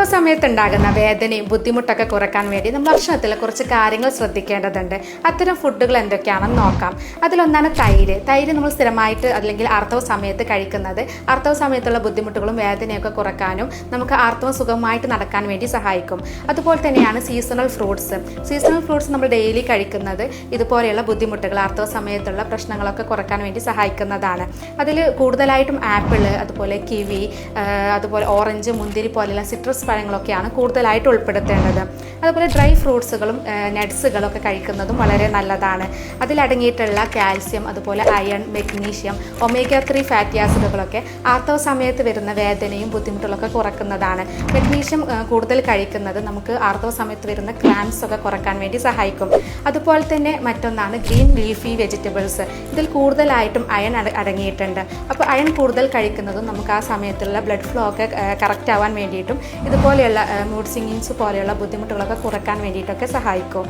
ആർത്തവ സമയത്ത് ഉണ്ടാകുന്ന വേദനയും ബുദ്ധിമുട്ടൊക്കെ കുറയ്ക്കാൻ വേണ്ടി നമ്മൾ ഭക്ഷണത്തിൽ കുറച്ച് കാര്യങ്ങൾ ശ്രദ്ധിക്കേണ്ടതുണ്ട്. അത്തരം ഫുഡുകൾ എന്തൊക്കെയാണെന്ന് നോക്കാം. അതിലൊന്നാണ് തൈര്. തൈര് നമ്മൾ സ്ഥിരമായിട്ട് അല്ലെങ്കിൽ ആർത്തവ സമയത്ത് കഴിക്കുന്നത്. ആർത്തവ സമയത്തുള്ള ബുദ്ധിമുട്ടുകളും വേദനയൊക്കെ കുറക്കാനും നമുക്ക് ആർത്തവം സുഖമായിട്ട് നടക്കാൻ വേണ്ടി സഹായിക്കും. അതുപോലെ തന്നെയാണ് സീസണൽ ഫ്രൂട്ട്സ് സീസണൽ ഫ്രൂട്ട്സ് നമ്മൾ ഡെയിലി കഴിക്കുന്നത് ഇതുപോലെയുള്ള ബുദ്ധിമുട്ടുകൾ ആർത്തവ സമയത്തുള്ള പ്രശ്നങ്ങളൊക്കെ കുറയ്ക്കാൻ വേണ്ടി സഹായിക്കുന്നതാണ്. അതിൽ കൂടുതലായിട്ടും ആപ്പിൾ അതുപോലെ കിവി അതുപോലെ ഓറഞ്ച് മുന്തിരി പോലെയുള്ള സിട്രസ് പഴങ്ങളൊക്കെയാണ് കൂടുതലായിട്ട് ഉൾപ്പെടുത്തേണ്ടത്. അതുപോലെ ഡ്രൈ ഫ്രൂട്ട്സുകളും നട്ട്സുകളും ഒക്കെ കഴിക്കുന്നതും വളരെ നല്ലതാണ്. അതിലടങ്ങിയിട്ടുള്ള കാൽസ്യം അതുപോലെ iron magnesium omega three fatty ആസിഡുകളൊക്കെ ആർത്തവ സമയത്ത് വരുന്ന വേദനയും ബുദ്ധിമുട്ടുകളൊക്കെ കുറക്കുന്നതാണ്. മെഗ്നീഷ്യം കൂടുതൽ കഴിക്കുന്നത് നമുക്ക് ആർത്തവ സമയത്ത് വരുന്ന ക്രാംസ് ഒക്കെ കുറയ്ക്കാൻ വേണ്ടി സഹായിക്കും. അതുപോലെ തന്നെ മറ്റൊന്നാണ് ഗ്രീൻ ലീഫി വെജിറ്റബിൾസ്. ഇതിൽ കൂടുതലായിട്ടും അയൺ അടങ്ങിയിട്ടുണ്ട്. അപ്പോൾ അയൺ കൂടുതൽ കഴിക്കുന്നതും നമുക്ക് ആ സമയത്തുള്ള ബ്ലഡ് ഫ്ലോ ഒക്കെ കറക്റ്റ് ആവാൻ വേണ്ടിയിട്ടും ഇതുപോലെയുള്ള മൂഡ് സിംഗിങ്സ് പോലെയുള്ള ബുദ്ധിമുട്ടുകളൊക്കെ കുറയ്ക്കാൻ വേണ്ടിയിട്ടൊക്കെ സഹായിക്കും.